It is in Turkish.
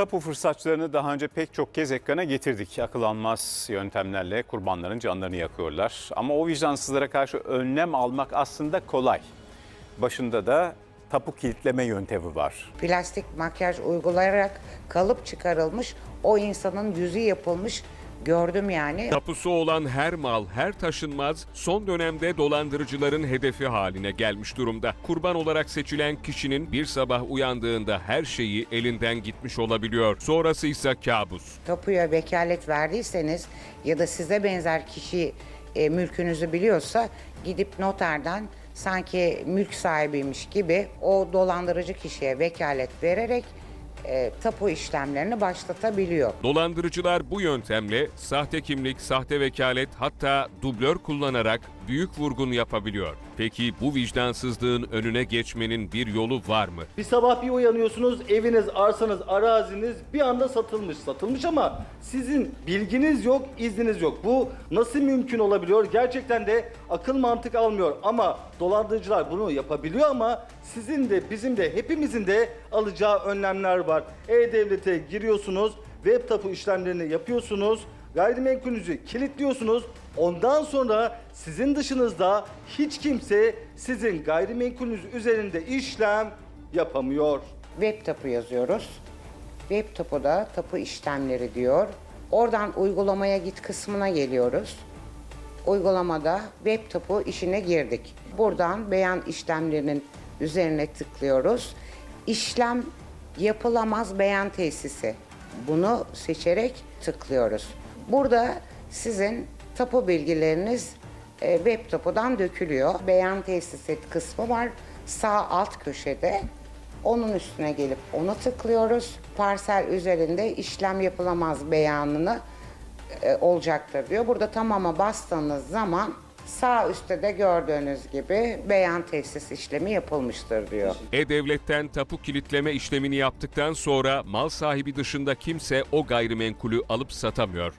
Tapu fırsatçılarını daha önce pek çok kez ekrana getirdik. Akıl almaz yöntemlerle kurbanların canlarını yakıyorlar. Ama o vicdansızlara karşı önlem almak aslında kolay. Başında da tapu kilitleme yöntemi var. plastik makyaj uygulayarak kalıp çıkarılmış o insanın yüzü yapılmış gördüm yani. Tapusu olan her mal, her taşınmaz son dönemde dolandırıcıların hedefi haline gelmiş durumda. Kurban olarak seçilen kişinin bir sabah uyandığında her şeyi elinden gitmiş olabiliyor. Sonrası ise kabus. Tapuya vekalet verdiyseniz ya da size benzer kişi e, mülkünüzü biliyorsa gidip noterden sanki mülk sahibiymiş gibi o dolandırıcı kişiye vekalet vererek e, tapu işlemlerini başlatabiliyor. Dolandırıcılar bu yöntemle sahte kimlik, sahte vekalet hatta dublör kullanarak büyük vurgun yapabiliyor. Peki bu vicdansızlığın önüne geçmenin bir yolu var mı? Bir sabah bir uyanıyorsunuz, eviniz, arsanız, araziniz bir anda satılmış. Satılmış ama sizin bilginiz yok, izniniz yok. Bu nasıl mümkün olabiliyor? Gerçekten de akıl mantık almıyor. Ama dolandırıcılar bunu yapabiliyor ama sizin de bizim de hepimizin de alacağı önlemler var. E-Devlet'e giriyorsunuz, web tapu işlemlerini yapıyorsunuz, gayrimenkulünüzü kilitliyorsunuz. Ondan sonra sizin dışınızda hiç kimse sizin gayrimenkulünüz üzerinde işlem yapamıyor. Web tapu yazıyoruz. Web tapuda tapu işlemleri diyor. Oradan uygulamaya git kısmına geliyoruz. Uygulamada web tapu işine girdik. Buradan beyan işlemlerinin üzerine tıklıyoruz. İşlem yapılamaz beyan tesisi. Bunu seçerek tıklıyoruz. Burada sizin tapu bilgileriniz e, web tapudan dökülüyor. Beyan tesisi kısmı var. Sağ alt köşede onun üstüne gelip onu tıklıyoruz. Parsel üzerinde işlem yapılamaz beyanını e, olacaktır diyor. Burada tamama bastığınız zaman sağ üstte de gördüğünüz gibi beyan tesis işlemi yapılmıştır diyor. E-Devlet'ten tapu kilitleme işlemini yaptıktan sonra mal sahibi dışında kimse o gayrimenkulü alıp satamıyor.